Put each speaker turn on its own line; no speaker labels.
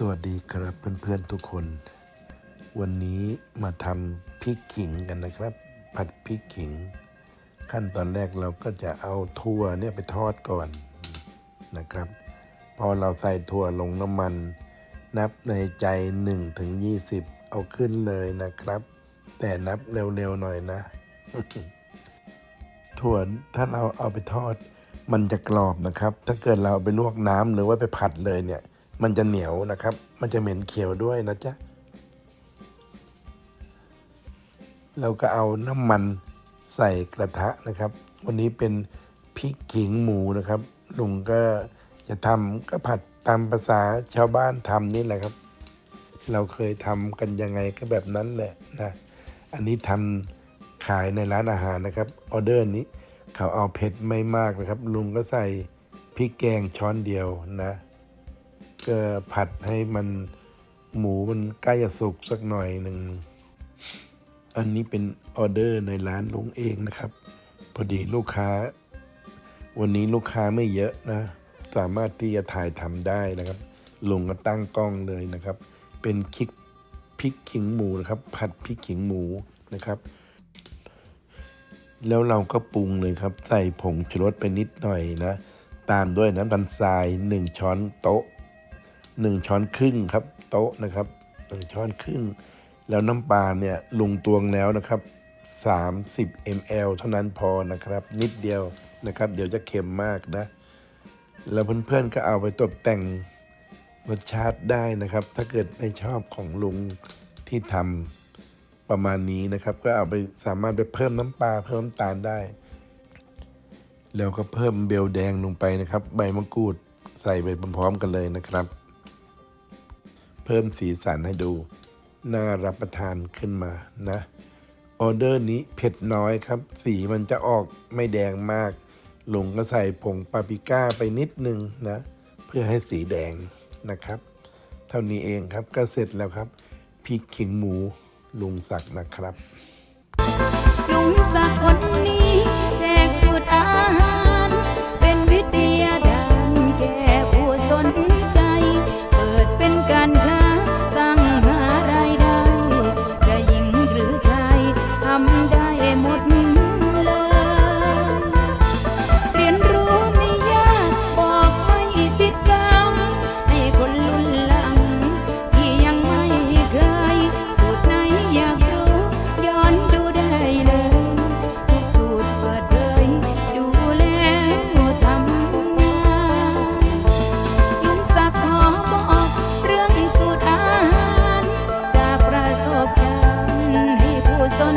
สวัสดีครับเพื่อนๆทุกคน วันนี้มาทำพริกขิงกันนะครับ ผัดพริกขิง ขั้นตอนแรกเราก็จะเอาถั่วเนี่ยไปทอดก่อนนะครับ พอเราใส่ถั่วลงน้ำมัน นับในใจ1ถึง20 เอาขึ้นเลยนะครับ แต่นับเร็วๆหน่อยนะ ถั่วถ้าเราเอาไปทอด มันจะกรอบนะครับ ถ้าเกิดเราเอาไปลวกน้ำหรือว่าไปผัดเลยเนี่ย มันจะเหนียวนะครับ มันจะเหม็นเขียวด้วยนะจ๊ะ เราก็เอาน้ำมันใส่กระทะนะครับ วันนี้เป็นพริกขิงหมูนะครับ ลุงก็จะทำก็ผัดตามภาษาชาวบ้านทำนี่แหละครับ เราเคยทำกันยังไงก็แบบนั้นแหละนะ อันนี้ทำขายในร้านอาหารนะครับ ออเดอร์นี้เขาเอาเผ็ดไม่มากนะครับ ลุงก็ใส่พริกแกงช้อนเดียวนะ ก็ผัดให้มันหมูมันใกล้จะสุกสักหน่อยหนึ่ง อันนี้เป็นออเดอร์ในร้านลุงเองนะครับ พอดีลูกค้า วันนี้ลูกค้าไม่เยอะนะ สามารถที่จะถ่ายทำได้นะครับลุงก็ตั้งกล้องเลยนะครับ เป็นคลิกพริกขิงหมูนะครับ ผัดพริกขิงหมูนะครับแล้วเราก็ปรุงเลยครับ ใส่ผงชูรสไปนิดหน่อยนะ ตามด้วยน้ำตาลทรายหนึ่งช้อนโต๊ะ หนึ่งช้อนครึ่งครับ โต๊ะนะครับหนึ่งช้อนครึ่ง แล้วน้ำปลาเนี่ยลงตวงแล้วนะครับ 30 ml เท่านั้นพอนะครับ นิดเดียวนะครับ เดี๋ยวจะเค็มมากนะ แล้วเพื่อนๆก็เอาไปตกแต่งรสชาติได้นะครับ ถ้าเกิดไม่ชอบของลุงที่ทำประมาณนี้นะครับ ก็เอาไปสามารถไปเพิ่มน้ำปลาเพิ่มน้ำตาลได้ แล้วก็เพิ่มเบลแดงลงไปนะครับ ใบมะกรูดใส่ไปพร้อมๆกันเลยนะครับ เพิ่มสีสันให้ดู น่ารับประทานขึ้นมานะออเดอร์นี้เผ็ดน้อยครับ สีมันจะออกไม่แดงมากลุงก็ใส่ผงปาปริก้าไปนิดนึงนะ เพื่อให้สีแดงนะครับ เท่านี้เองครับก็เสร็จแล้วครับพริกขิงหมูลุงศักนะครับ
ลุงสักคนนี้ หมดเลย เรียนรู้ไม่ยากบอกไม่ปิดบังให้คนรุ่นหลัง ที่ยังไม่เคยสูตรไหนอยากรู้ ย้อนดูได้เลย ทุกสูตรเปิดเผยดูแล้วทำงานลุงศักดิ์ขอบอกเรื่องสูตรอาหาร จากประสบการณ์ให้ผู้สน